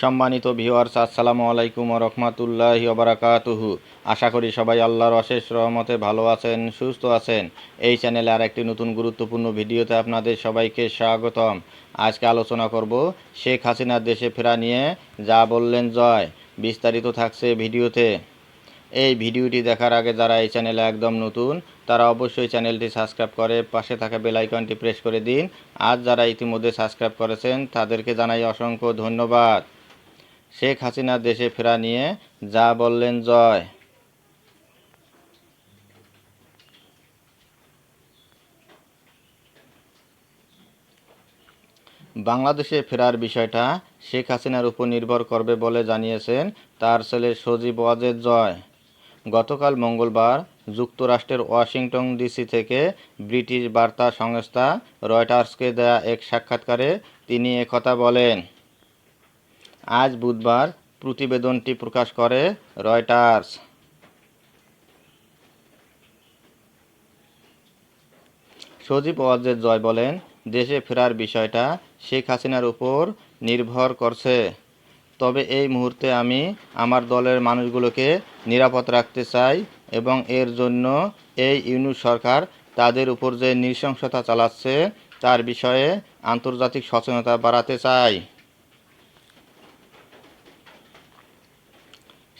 সম্মানিত ভিউয়ার্স আসসালামু আলাইকুম রহমাতুল্লাহ ওবরাকাতুহু আশা করি সবাই আল্লাহর অশেষ রহমতে ভালো আছেন, সুস্থ আছেন। এই চ্যানেলে আর একটি নতুন গুরুত্বপূর্ণ ভিডিওতে আপনাদের সবাইকে স্বাগতম। আজকে আলোচনা করব শেখ হাসিনার দেশে ফেরা নিয়ে, যা বললেন জয়। বিস্তারিত থাকছে ভিডিওতে। এই ভিডিওটি দেখার আগে যারা এই চ্যানেলে একদম নতুন, তারা অবশ্যই চ্যানেলটি সাবস্ক্রাইব করে পাশে থাকা বেল আইকনটি প্রেস করে দিন। আর যারা ইতিমধ্যে সাবস্ক্রাইব করেছেন, তাদেরকে জানাই অসংখ্য ধন্যবাদ। শেখ হাসিনা দেশে ফেরা নিয়ে যা বললেন জয়। বাংলাদেশে ফেরার বিষয়টা শেখ হাসিনার উপর নির্ভর করবে বলে জানিয়েছেন তার ছেলে সজীব ওয়াজেদ জয়। গতকাল মঙ্গলবার যুক্তরাষ্ট্রের ওয়াশিংটন ডিসি থেকে ব্রিটিশ বার্তা সংস্থা রয়টার্সকে দেয়া এক সাক্ষাৎকারে তিনি একথা বলেন। আজ বুধবার প্রতিবেদনটি প্রকাশ করে রয়টার্স। সজীব ওয়াজেদ জয় বলেন, দেশে ফেরার বিষয়টা শেখ হাসিনার উপর নির্ভর করছে। তবে এই মুহূর্তে আমি আমার দলের মানুষগুলোকে নিরাপদ রাখতে চাই এবং এর জন্য এই ইউনুস সরকার তাদের উপর যে নৃশংসতা চালাচ্ছে তার বিষয়ে আন্তর্জাতিক সচেতনতা বাড়াতে চাই।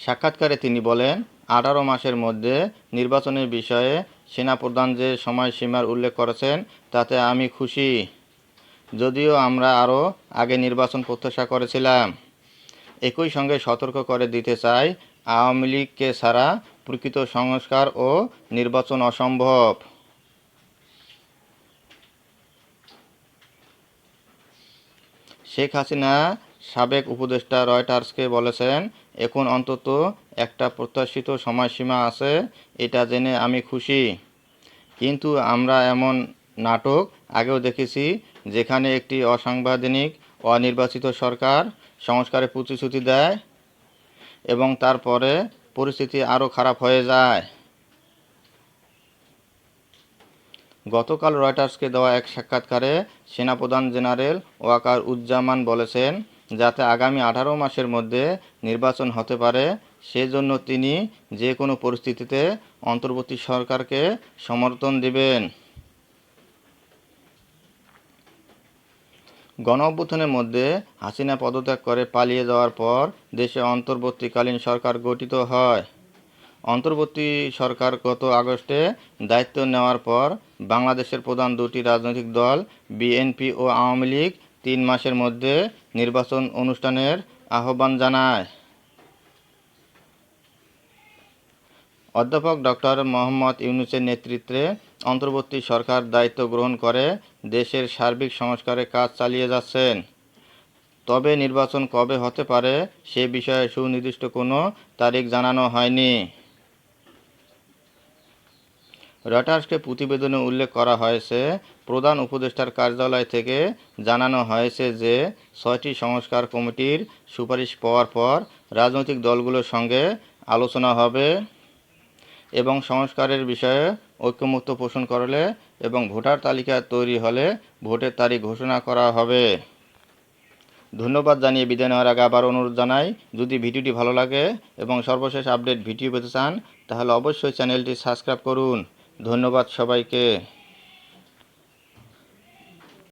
সাক্ষাৎকারে তিনি বলেন, আঠারো মাসের মধ্যে নির্বাচনের বিষয়ে সেনাপ্রধান যে সময়সীমার উল্লেখ করেছেন, তাতে আমি খুশি। যদিও আমরা আরও আগে নির্বাচন প্রত্যাশা করেছিলাম। একই সঙ্গে সতর্ক করে দিতে চাই, আওয়ামী লীগকে ছাড়া প্রকৃত সংস্কার ও নির্বাচন অসম্ভব। শেখ হাসিনা সাবেক উপদেষ্টা রয়টার্সকে বলেছেন এখন অন্তত একটা প্রত্যাশিত সময়সীমা আছে, এটা জেনে আমি খুশি। কিন্তু আমরা এমন নাটক আগেও দেখেছি, যেখানে একটি অসাংবিধানিক, অনির্বাচিত সরকার সংস্কারে প্রতিশ্রুতি দেয় এবং তারপরে পরিস্থিতি আরও খারাপ হয়ে যায়। গতকাল রয়টার্সকে দেওয়া এক সাক্ষাৎকারে সেনাপ্রধান জেনারেল ওয়াকার উজ্জামান বলেছেন যাতে আগামী আঠারো মাসের মধ্যে নির্বাচন হতে পারে। সেজন্য তিনি যে কোনো পরিস্থিতিতে অন্তর্বর্তী সরকারকে সমর্থন দেবেন। গণ অভ্যুত্থানের মধ্যে হাসিনা পদত্যাগ করে পালিয়ে যাওয়ার পর দেশে অন্তর্বর্তীকালীন সরকার গঠিত হয়। অন্তর্বর্তী সরকার গত আগস্টে দায়িত্ব নেওয়ার পর বাংলাদেশের প্রধান দুটি রাজনৈতিক দল, বিএনপি ও আওয়ামী লীগ তিন মাসের মধ্যে নির্বাচন অনুষ্ঠানের আহ্বান জানায়। অধ্যাপক ডক্টর মোহাম্মদ ইউনুসের নেতৃত্বে অন্তর্বর্তী সরকার দায়িত্ব গ্রহণ করে দেশের সার্বিক সংস্কারে কাজ চালিয়ে যাচ্ছেন। তবে নির্বাচন কবে হতে পারে সে বিষয়ে সুনির্দিষ্ট কোনো তারিখ জানানো হয়নি। রয়টার্সকে প্রতিবেদনে উল্লেখ করা হয়েছে, প্রধান উপদেষ্টার কার্যালয় থেকে জানানো হয়েছে যে, ছয়টি সংস্কার কমিটির সুপারিশ পাওয়ার পর রাজনৈতিক দলগুলোর সঙ্গে আলোচনা হবে এবং সংস্কারের বিষয়ে ঐক্যমত্য পোষণ করলে এবং ভোটার তালিকা তৈরি হলে ভোটের তারিখ ঘোষণা করা হবে। ধন্যবাদ জানিয়ে বিদায় নেওয়ার আগে আবার অনুরোধ জানাই, যদি ভিডিওটি ভালো লাগে এবং সর্বশেষ আপডেট ভিডিও পেতে চান, তাহলে অবশ্যই চ্যানেলটি সাবস্ক্রাইব করুন। ধন্যবাদ সবাইকে।